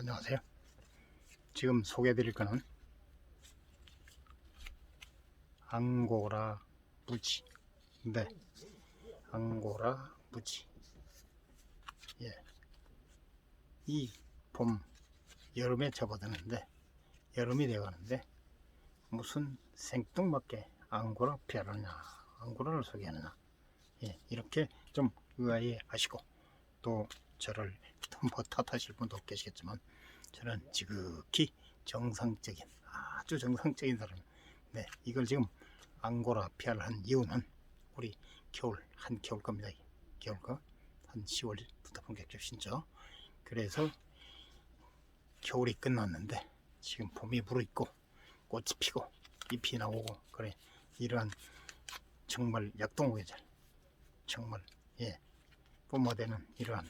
안녕하세요. 지금 소개해드릴 거는 앙고라 무지. 네, 앙고라 무지. 예, 이 봄, 여름에 접어드는데 여름이 되어가는데 무슨 생뚱맞게 앙고라 피하느냐, 앙고라를 소개하느냐. 예, 이렇게 좀 의아해 하시고 또 저를 뭐 탓하실 분도 계시겠지만 저는 지극히 정상적인 아주 정상적인 사람. 네, 이걸 지금 앙고라 피아를 한 이유는 우리 겨울 한 겨울 겁니다. 겨울 거한 10월부터 본격적으로 신죠. 그래서 겨울이 끝났는데 지금 봄이 불어있고 꽃이 피고 잎이 나오고 그래 이러한 정말 약동호 계절 정말 예 뿜어대는 이러한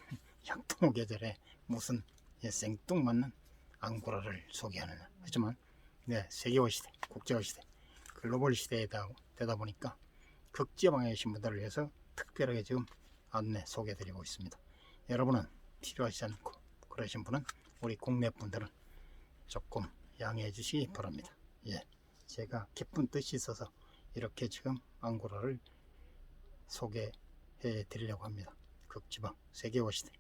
약동호 계절에 무슨 예, 생뚱맞는 앙고라를 소개하느냐. 하지만 네 세계화 시대 국제화 시대 글로벌 시대에다 되다 보니까 극지방에 계신 분들을 위해서 특별하게 지금 안내 소개해드리고 있습니다. 여러분은 필요하지 않고 그러신 분은 우리 국내 분들은 조금 양해해 주시기 바랍니다. 예 제가 기쁜 뜻이 있어서 이렇게 지금 앙고라를 소개해 드리려고 합니다 극지방 세계화 시대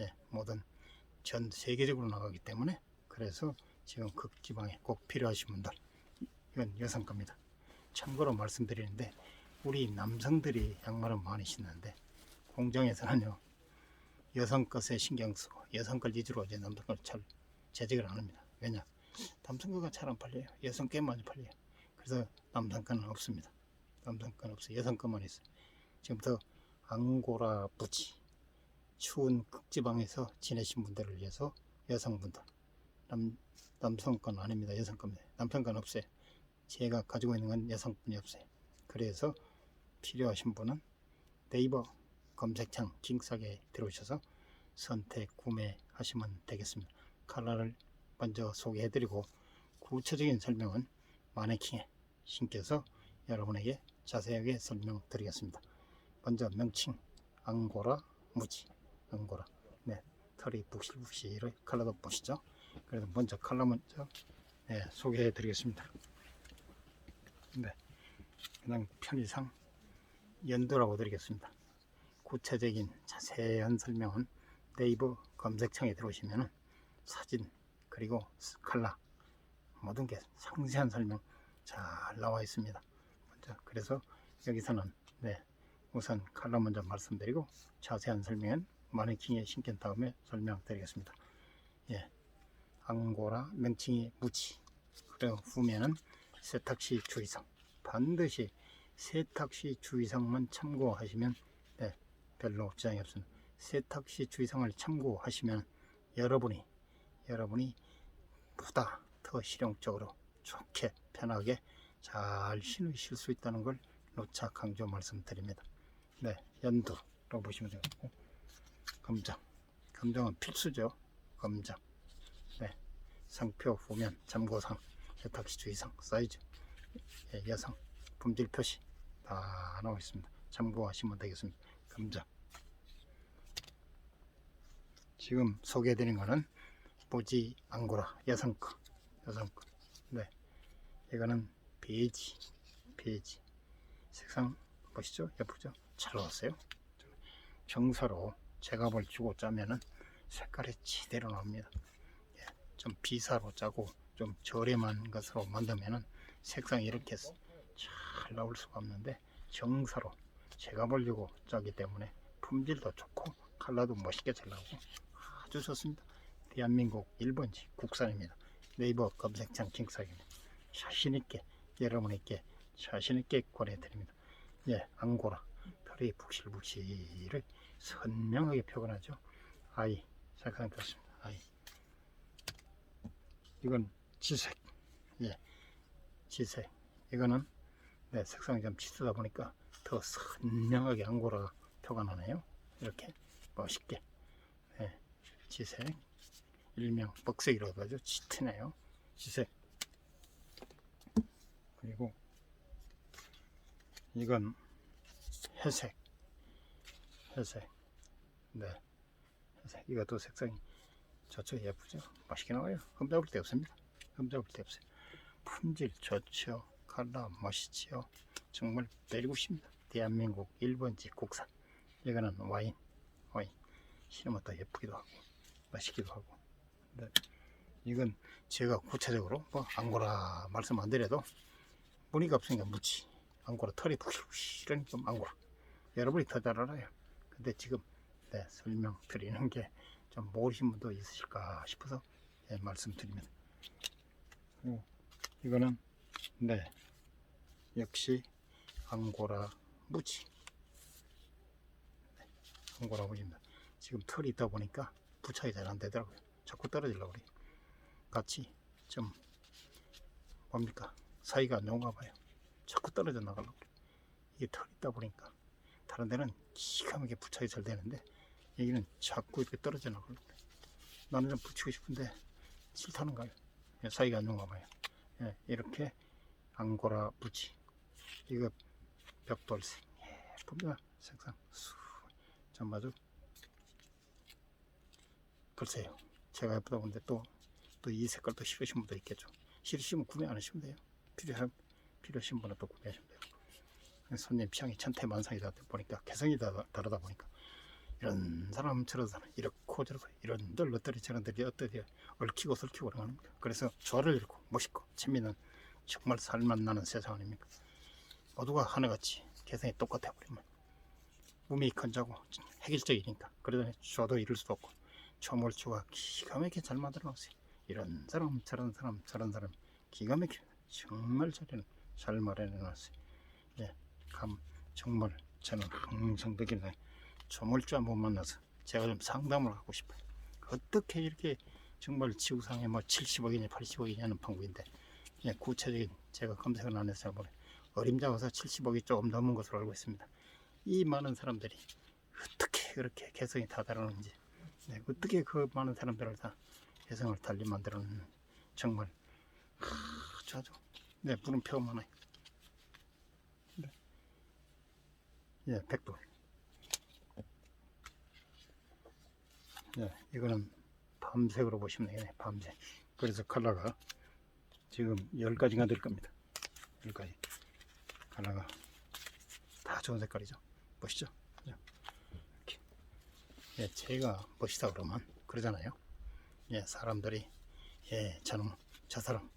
예, 모든 전 세계적으로 나가기 때문에 그래서 지금 극지방에 꼭 필요하신 분들 이건 여성 겁니다. 참고로 말씀드리는데 우리 남성들이 양말을 많이 신는데 공장에서는요 여성 것에 신경 쓰고 여성 걸 위주로 이제 남성 걸잘 제작을 안 합니다. 왜냐 남성 거가 잘 안 팔려요. 여성 게 많이 팔려요. 그래서 남성 거는 없습니다. 남성 거는 없어요. 여성 거만 있어요. 지금부터 앙고라 부지 추운 극지방에서 지내신 분들을 위해서 여성분들 남, 남성 건 아닙니다. 여성 겁니다 남성 건 없어요 제가 가지고 있는 건 여성분이 없어요 그래서 필요하신 분은 네이버 검색창 킹싸게 들어오셔서 선택 구매하시면 되겠습니다. 컬러를 먼저 소개해드리고 구체적인 설명은 마네킹에 신겨서 여러분에게 자세하게 설명드리겠습니다. 먼저 명칭 앙고라 무지 앙고라. 네 털이 북실북실의 컬러도 보시죠. 그래서 먼저 컬러 먼저 네, 소개해 드리겠습니다. 네 그냥 편의상 연두라고 드리겠습니다. 구체적인 자세한 설명은 네이버 검색창에 들어오시면 사진 그리고 컬러 모든 게 상세한 설명 잘 나와 있습니다. 먼저 그래서 여기서는 네 우선 컬러 먼저 말씀드리고 자세한 설명은 마네킹에 신긴 다음에 설명드리겠습니다. 예, 앙고라 명칭이 무지 그리고 후면은 세탁시 주의사항 반드시 세탁시 주의사항만 참고하시면 네, 별로 지장이 없습니다. 세탁시 주의사항을 참고하시면 여러분이 여러분이 보다 더 실용적으로 좋게 편하게 잘 신으실 수 있다는 걸 노차 강조 말씀드립니다. 네, 연두로 보시면 되고 검정. 검정은 필수죠. 검정. 네, 상표 후면 참고상 세탁시 주의상 사이즈 예, 여성 품질 표시 다 나와 있습니다. 참고하시면 되겠습니다. 검정. 지금 소개해드린 거는 보지 앙고라 여성 거 여성 거. 네, 이거는 베이지 베이지 색상 보시죠 예쁘죠 잘 나왔어요 정사로 제값을 주고 짜면은 색깔이 제대로 나옵니다. 예, 좀 비싸로 짜고 좀 저렴한 것으로 만들면은 색상이 이렇게 잘 나올 수가 없는데 정사로 제값을 주고 짜기 때문에 품질도 좋고 컬러도 멋있게 잘 나오고 아주 좋습니다. 대한민국 1번지 국산입니다. 네이버 검색창 킹삭입니다. 자신있게 여러분에게 자신있게 권해드립니다. 예, 앙고라 털이 북실북실을 선명하게 표현하죠. 아이, 색상 좋습니다. 아이. 이건 지색, 예, 지색. 이거는 네, 색상이 좀 짙다 보니까 더 선명하게 앙고라 표가 나네요. 이렇게 멋있게. 네, 지색. 일명 뻑색이라고 하죠. 짙으네요. 지색. 그리고 이건 회색 회색. 네. 회색. 이것도 색상이 좋죠 예쁘죠? 맛있게 나와요. 흠잡을 데 없습니다. 흠잡을 데 없어요. 품질 좋죠. 컬러 멋있지요 정말 베리굿입니다. 대한민국 1번지 국산. 이거는 와인. 와인. 신으면 더 예쁘기도 하고 맛있기도 하고. 근데 이건 제가 구체적으로 뭐 앙고라 말씀 안 드려도 무늬가 없으니까 묻지 앙고라 털이 부실부실하니까 앙고라. 여러분이 더 잘 알아요 근데 지금 네, 설명 드리는 게 좀 모르신 분도 있으실까 싶어서 예, 말씀드립니다. 그리고 이거는 네 역시 앙고라 무지. 네, 앙고라 무지입니다. 지금 털이 있다 보니까 부착이 잘 안 되더라고요. 자꾸 떨어지려고 그래요. 같이 좀 뭡니까? 사이가 안 좋은가 봐요. 자꾸 떨어져 나가려고. 그래요 이게 털이 있다 보니까 다른 데는 기가 막히게 부착이 잘 되는데 여기는 자꾸 이렇게 떨어져 그래요 나는 좀 붙이고 싶은데 싫다는 거예요. 예, 사이가 안 좋은가 봐요. 예, 이렇게 앙고라 부지. 이거 벽돌색 예쁩니다. 색상. 좀 아주 글쎄요. 제가 예쁘다 보는데 또 또 이 색깔도 싫으신 분도 있겠죠. 싫으시면 구매 안 하시면 돼요. 필요한 필요하신 분은 또 구매하시면 돼요 손님 취향이 천태만상이다 보니까 개성이 다, 다르다 보니까 이런 사람 저런 사람 이렇고 저렇고 이런들 어떠리 저런들이 어떠리 얽히고 설키고 그러는 겁니다 그래서 조화를 잃고 멋있고 재미있는 정말 살맛 나는 세상 아닙니까? 모두가 하나같이 개성이 똑같아 버리면 몸이 건자고 획일적이니까 그러더니 조도 이룰 수도 없고 초물주가 기가 막히게 잘 만들어 놓으세요. 이런 사람 저런 사람 저런 사람 기가 막히게 정말 잘해 잘 마련해 놨어요. 예, 감 정말 저는 항상 느끼는 조물주 한번 만나서 제가 좀 상담을 하고 싶어요. 어떻게 이렇게 정말 지구상에 뭐 70억이냐 80억이냐는 방법인데 예, 구체적인 제가 검색을 안 해서 보면 어림잡아서 70억이 조금 넘은 것으로 알고 있습니다. 이 많은 사람들이 어떻게 그렇게 개성이 다 다르는지 네, 어떻게 그 많은 사람들을 다 개성을 달리 만들었는 정말 아주 아주 네 물음표 많아요 네. 예 백돌 네 이거는 밤색으로 보시면 되겠네 밤색. 그래서 컬러가 지금 10가지가 될 겁니다. 10가지 컬러가 다 좋은 색깔이죠. 멋있죠. 예. 이렇게. 예, 제가 멋있다 그러면 그러잖아요. 예, 사람들이 예, 저는 저 사람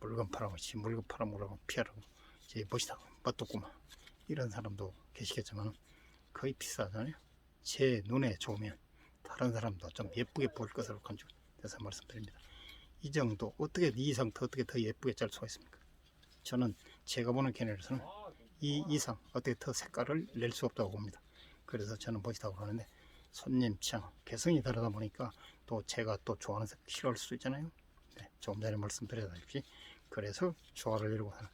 물건 팔아고 지 물건 팔아먹으라고 피하라고 제 멋있다고 멋도구만 이런 사람도 계시겠지만 거의 비슷하잖아요. 제 눈에 좋으면 다른 사람도 좀 예쁘게 보일 것으로 간주돼서 말씀드립니다. 이 정도 어떻게 이 이상 더 어떻게 더 예쁘게 짤 수가 있습니까? 저는 제가 보는 견해로서는 이 이상 어떻게 더 색깔을 낼 수 없다고 봅니다. 그래서 저는 멋있다고 하는데 손님 취향 개성이 다르다 보니까 또 제가 또 좋아하는 색 싫어할 수도 있잖아요. 네, 조금 전에 말씀드렸다시피 그래서 조화를 이루고 하는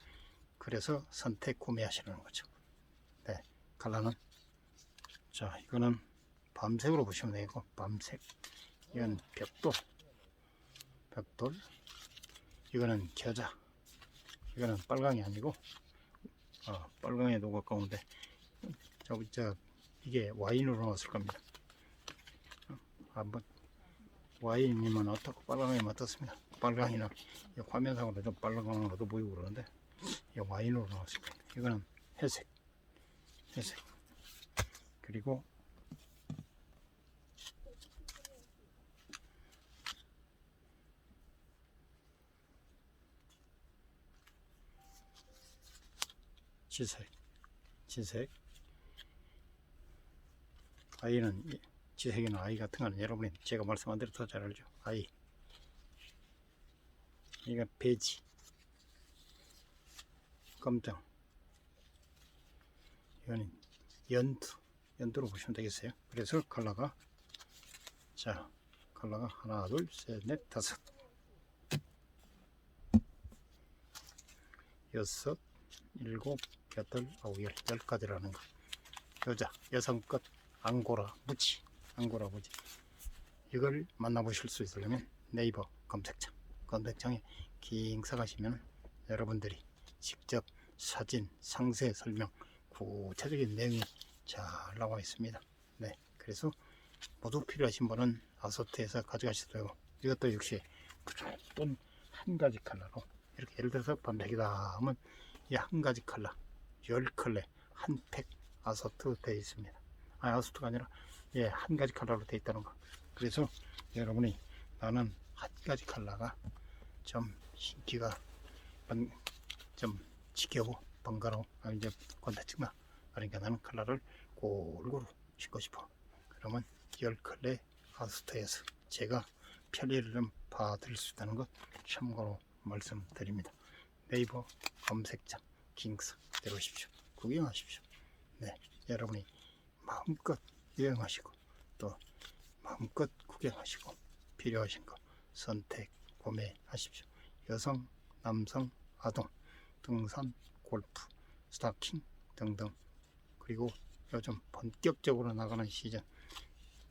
그래서 선택 구매하시는 거죠 네 컬러는. 자 이거는 밤색으로 보시면 되고 밤색. 이건 벽돌. 벽돌. 이거는 겨자. 이거는 빨강이 아니고 어, 빨강에도 가까운데. 저, 저 이게 와인으로 나왔을 겁니다. 어, 한번 와인이면 어떻고 빨강이면 어떻습니다. 빨강이는 이 화면상으로 좀 빨강으로도 보이고 그러는데 이 와인으로 나왔을 겁니다. 이거는 회색 회색 그리고 지색 지색. 아이는 이- 지색이나 아이 같은 거는 여러분이 제가 말씀한 대로 더 잘 알죠. 아이. 이건 배지. 검정 이거는 연두 연두로 보시면 되겠어요. 그래서 컬러가 자 컬러가 하나 둘 셋 넷 다섯. 여섯 일곱 여덟 아홉 열 열 가지라는 거. 여자 여성껏 앙고라 무지 앙고라 무지 이걸 만나보실 수 있으려면 네이버 검색창 검색창에 킹사 가시면 여러분들이 직접 사진 상세 설명 구체적인 내용이 잘 나와 있습니다 네 그래서 모두 필요하신 분은 아소트에서 가져가셔도 되고 이것도 역시 무조건 한 가지 컬러로 이렇게 예를 들어서 밤색이다 하면 이 한 가지 컬러 열 컬러 한팩 아서트 되어 있습니다. 아 아서트가 아니라 예 한 가지 컬러로 되어 있다는 거. 그래서 여러분이 나는 한 가지 컬러가 좀 신기가 번- 좀 지겨워 번거로워 아, 이제 건다치마 그러니까 나는 컬러를 골고루 신고 싶어. 그러면 열 컬러 아스터에서 제가 편리를 좀 봐드릴 수 있다는 것 참고로 말씀드립니다. 네이버 검색창 킹스 들어오십시오. 구경하십시오. 네 여러분이 마음껏 여행하시고 또 마음껏 구경하시고 필요하신 거 선택 구매하십시오. 여성 남성 아동 등산 골프 스타킹 등등. 그리고 요즘 본격적으로 나가는 시즌.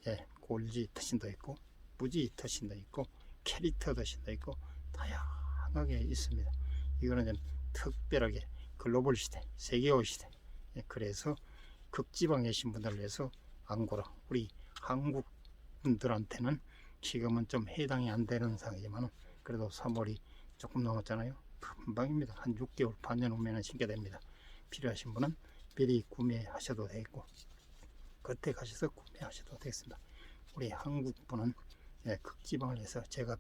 예, 골지 터신도 있고 무지 터신도 있고 캐릭터 터신도 있고 다양하게 있습니다. 이거는 좀 특별하게 글로벌 시대 세계화 시대. 예, 그래서 극지방에 계신 분들을 위해서 안고라. 우리 한국 분들한테는 지금은 좀 해당이 안 되는 상황이지만 그래도 3월이 조금 넘었잖아요 금방입니다 한 6개월 반년 후면은 신게 됩니다 필요하신 분은 미리 구매하셔도 되고 그때 가셔서 구매하셔도 되겠습니다. 우리 한국 분은 예, 극지방을 해서 제가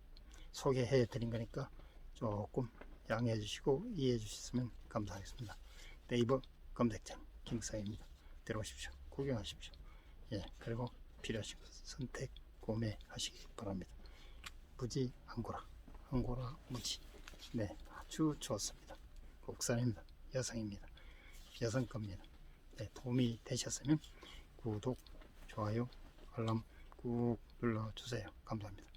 소개해 드린 거니까 조금 양해해 주시고 이해해 주셨으면 감사하겠습니다. 네이버 검색창 김사입니다. 들어오십시오. 구경하십시오. 예, 그리고 필요하신 것 선택 구매하시기 바랍니다. 무지 앙고라, 앙고라 무지. 네, 아주 좋습니다. 국산입니다. 여성입니다. 여성 겁니다. 네, 도움이 되셨으면 구독, 좋아요, 알람 꾹 눌러주세요. 감사합니다.